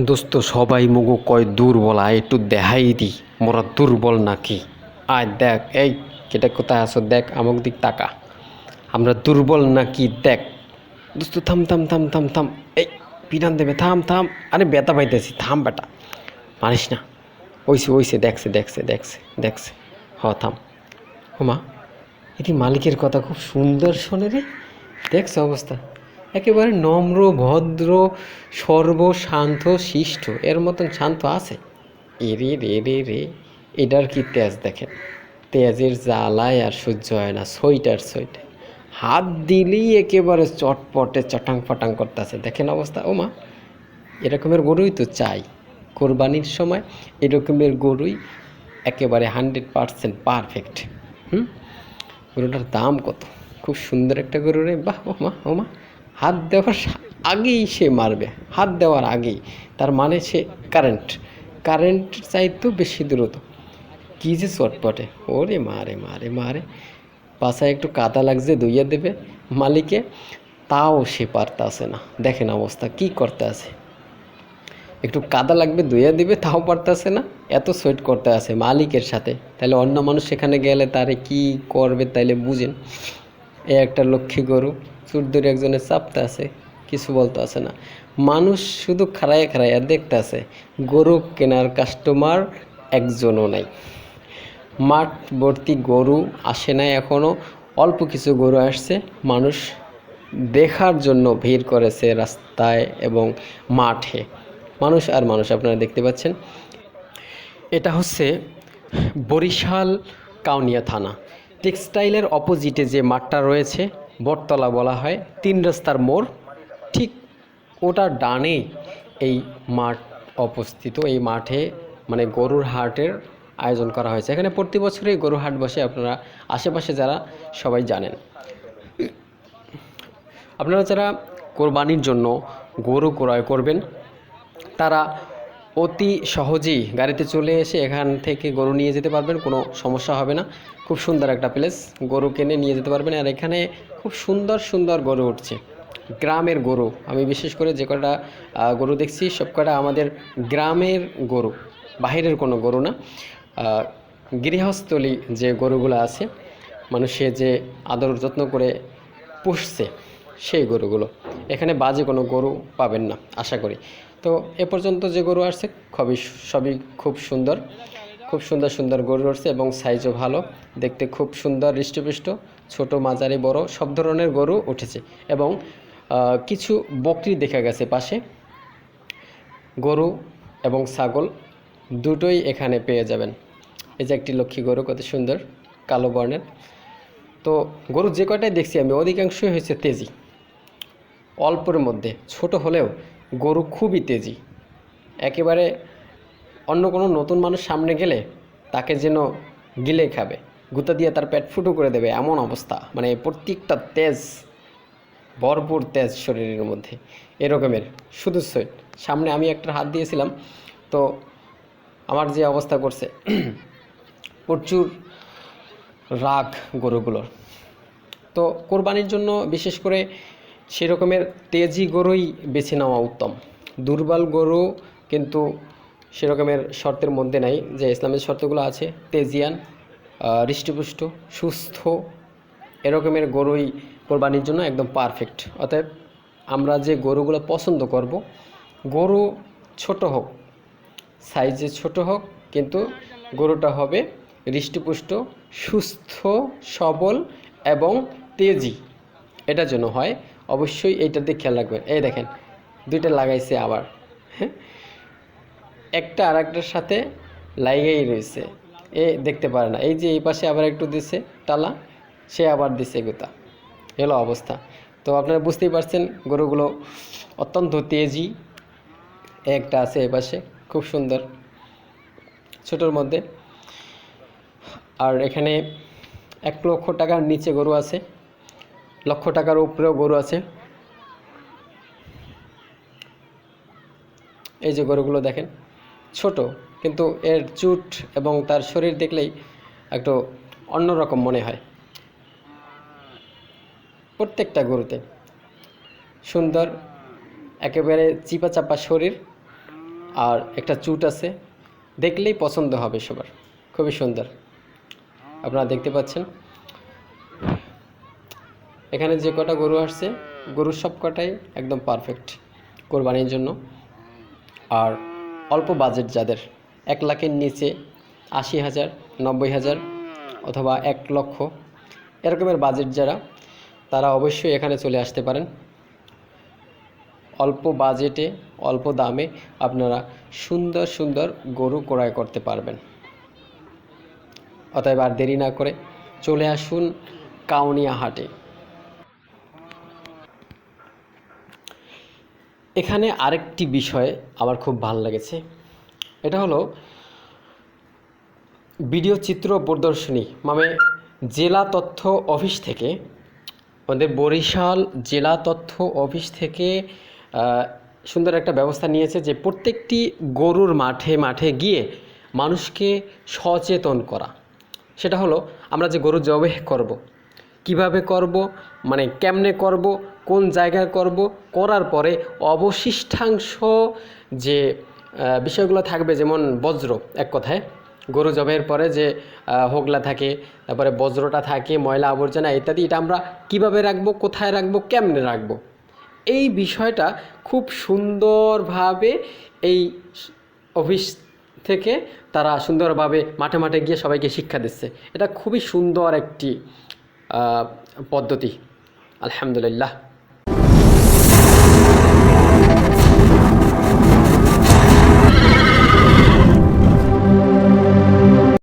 দোস্ত, সবাই মুগো কয় দুর্বল, আয় একটু দেখাই দি, মোরা দুর্বল নাকি? আয় দেখ, এই, কেটা কোথায় আছো? দেখ, আমক দিক তাকা। আমরা দুর্বল নাকি? দেখ। দোস্ত, থাম থাম থাম থাম থাম। এই পিটান দেবে, থাম থাম। আরে বেতা পাইতেছি, থাম বেটা। মানিস না। ওইসে ওইসে, দেখছে দেখছে দেখছে দেখছে। হ, থাম। হোমা, এটি মালিকের কথা খুব সুন্দর শোনে রে। দেখছে অবস্থা। একেবারে নম্র, ভদ্র, সর্বশান্ত, শিষ্ট। এর মতন শান্ত আছে? এ রে রে রে এটার কি তেজ দেখেন? তেজের জ্বালায় আর সহ্য হয় না সোয়েটার সোয়েটার হাত দিলেই একেবারে চটপটে চটাং ফটাং করতেছে। দেখেন অবস্থা, ও মা, এরকমের গরুই তো চাই। কোরবানির সময় এরকমের গরুই একেবারে হান্ড্রেড পারসেন্ট পারফেক্ট। হুম? গরুটার দাম কত? খুব সুন্দর একটা গরু রে, বাহ, ও মা ও মা। হাত দেওয়ার আগেই সে মারবে, হাত দেওয়ার আগেই। তার মানে সে কারেন্ট কারেন্ট চাইতেও বেশি দ্রুত কী যে চটপটে। ওরে মারে মারে মারে। পাশায় একটু কাদা লাগছে দইয়া দেবে মালিকে। তাও সে পারতাছে না। দেখেন অবস্থা, কি করতে আছে একটু কাদা লাগবে, ধুইয়া দিবে, তাও পারতেছে না। এত সোয়েট করতে আছে মালিকের সাথে। তাহলে অন্য মানুষ সেখানে গেলে তারে কি করবে তাইলে বুঝেন। এ একটা লক্ষ্মী গরু। চুরদুরি একজনের চাপতে আছে, কিছু বলতে আছে না। মানুষ শুধু খাড়ায় খাড়াইয়া দেখতে আছে, গরু কেনার কাস্টমার একজনও নাই। মাঠ ভর্তি গরু আসে নাই এখনও অল্প কিছু গরু আসছে, মানুষ দেখার জন্য ভিড় করেছে রাস্তায় এবং মাঠে। মানুষ আর মানুষ, আপনারা দেখতে পাচ্ছেন। এটা হচ্ছে বরিশাল কাউনিয়া থানা। টেক্সটাইলের অপোজিটে যে মাঠটা রয়েছে বটতলা বলা হয়, তিন রাস্তার মোড়। ঠিক ওটার ডানে এই মাঠ অবস্থিত। এই মাঠে মানে গরুর হাটের আয়োজন করা হয়েছে। এখানে প্রতি বছরই গরুর হাট বসে আপনারা আশেপাশে যারা সবাই জানেন। আপনারা যারা কোরবানির জন্য গরু ক্রয় করবেন, তারা অতি সহজেই গাড়িতে চলে এসে এখান থেকে গরু নিয়ে যেতে পারবেন, কোনো সমস্যা হবে না। খুব সুন্দর একটা প্লেস, গরু কিনে নিয়ে যেতে পারবেন। আর এখানে খুব সুন্দর সুন্দর গরু উঠছে। গ্রামের গরু, আমি বিশেষ করে যে কটা গরু দেখছি, সব কটা আমাদের গ্রামের গরু, বাহিরের কোনো গরু না। গৃহস্থলী যে গরুগুলো আছে মানুষে যে আদর যত্ন করে পুষছে, সেই গরুগুলো। এখানে বাজে কোনো গরু পাবেন না, আশা করি। তো এ পর্যন্ত যে গরু আসছে, খুবই সবই খুব সুন্দর। খুব সুন্দর সুন্দর গরু আসছে এবং সাইজও ভালো। দেখতে খুব সুন্দর, হৃষ্টপুষ্ট, ছোট, মাঝারি, বড়, সব ধরনের গরু উঠেছে এবং কিছু বকরি দেখা গেছে পাশে। গরু এবং ছাগল দুটোই এখানে পেয়ে যাবেন। এই যে একটি লক্ষ্মী গরু, কত সুন্দর, কালো বর্ণের। তো গরু যে কয়টাই দেখছি আমি, অধিকাংশই হয়েছে তেজি। অল্পের মধ্যে, ছোট হলেও গরু খুবই তেজি। একেবারে অন্য কোনো নতুন মানুষ সামনে গেলে তাকে যেন গিলে খাবে, গুতা দিয়ে তার পেট ফুটো করে দেবে এমন অবস্থা। মানে প্রত্যেকটা তেজ, ভরপুর তেজ শরীরের মধ্যে এরকমের। শুধু সৈট সামনে আমি একটা হাত দিয়েছিলাম, তো আমার যে অবস্থা করছে, প্রচুর রাগ গরুগুলোর। তো কোরবানির জন্য বিশেষ করে সেরকমের তেজি গরুই বেছে নেওয়া উত্তম। দুর্বল গরু কিন্তু সেরকমের শর্তের মধ্যে নাই, যে ইসলামের শর্তগুলো আছে, তেজিয়ান হৃষ্টপুষ্ট, সুস্থ, এরকমের গরুই কোরবানির জন্য একদম পারফেক্ট অতএব আমরা যে গরুগুলো পছন্দ করব, গরু ছোট হোক সাইজে ছোট হোক, কিন্তু গরুটা হবে হৃষ্টপুষ্ট, সুস্থ, সবল এবং তেজি। এটার জন্য হয় অবশ্যই এইটার দিকে খেয়াল রাখবেন। এই দেখেন, দুইটা লাগাইছে আবার। হ্যাঁ? একটা আর একটার সাথে লাইগেই রয়েছে। এ দেখতে পারে না। এই যে এই পাশে আবার একটু দিছে টালা সে আবার দিছে গোতা। এলো অবস্থা। তো আপনারা বুঝতেই পারছেন, গরুগুলো অত্যন্ত তেজি। একটা আছে এই পাশে, খুব সুন্দর। ছোটোর মধ্যে। আর এখানে এক লক্ষ টাকার নিচে গরু আছে। লক্ষ টাকার উপরেও গরু আছে। এই যে গরুগুলো দেখেন, ছোট, কিন্তু এর চুট এবং তার শরীর দেখলেই একটু অন্যরকম মনে হয়। প্রত্যেকটা গরুতে সুন্দর, একেবারে চিপা চাপা শরীর আর একটা চুট আছে, দেখলেই পছন্দ হবে সবার। খুবই সুন্দর। আপনারা দেখতে পাচ্ছেন এখানে যে কটা গরু আসছে, গরুর সব কটাই একদম পারফেক্ট কোরবানির জন্য। আর অল্প বাজেট যাদের, এক লাখের নিচে আশি হাজার, নব্বই হাজার অথবা এক লক্ষ এরকমের বাজেট যারা, তারা অবশ্যই এখানে চলে আসতে পারেন। অল্প বাজেটে অল্প দামে আপনারা সুন্দর সুন্দর গরু ক্রয় করতে পারবেন। অতএব আর দেরি না করে চলে আসুন কাউনিয়া হাটে। এখানে আরেকটি বিষয় আমার খুব ভালো লেগেছে এটা হলো ভিডিও চিত্র প্রদর্শনী মানে জেলা তথ্য অফিস থেকে, আমাদের বরিশাল জেলা তথ্য অফিস থেকে সুন্দর একটা ব্যবস্থা নিয়েছে যে প্রত্যেকটি গরুর মাঠে মাঠে গিয়ে মানুষকে সচেতন করা সেটা হলো আমরা যে গরু জবে করব। কীভাবে করব মানে কেমনে করব, কোন জায়গায় করব, করার পরে অবশিষ্টাংশ যে বিষয়গুলো থাকবে, যেমন বজ্র, এক কথায়। গরু জবের পরে যে হোগলা থাকে, তারপরে বজ্রটা থাকে, ময়লা আবর্জনা ইত্যাদি, এটা আমরা কীভাবে রাখব, কোথায় রাখব, কেমনে রাখব? এই বিষয়টা খুব সুন্দরভাবে এই অফিস থেকে তারা সুন্দরভাবে মাঠে মাঠে গিয়ে সবাইকে শিক্ষা দিচ্ছে। এটা খুবই সুন্দর একটি পদ্ধতি। আলহামদুলিল্লাহ।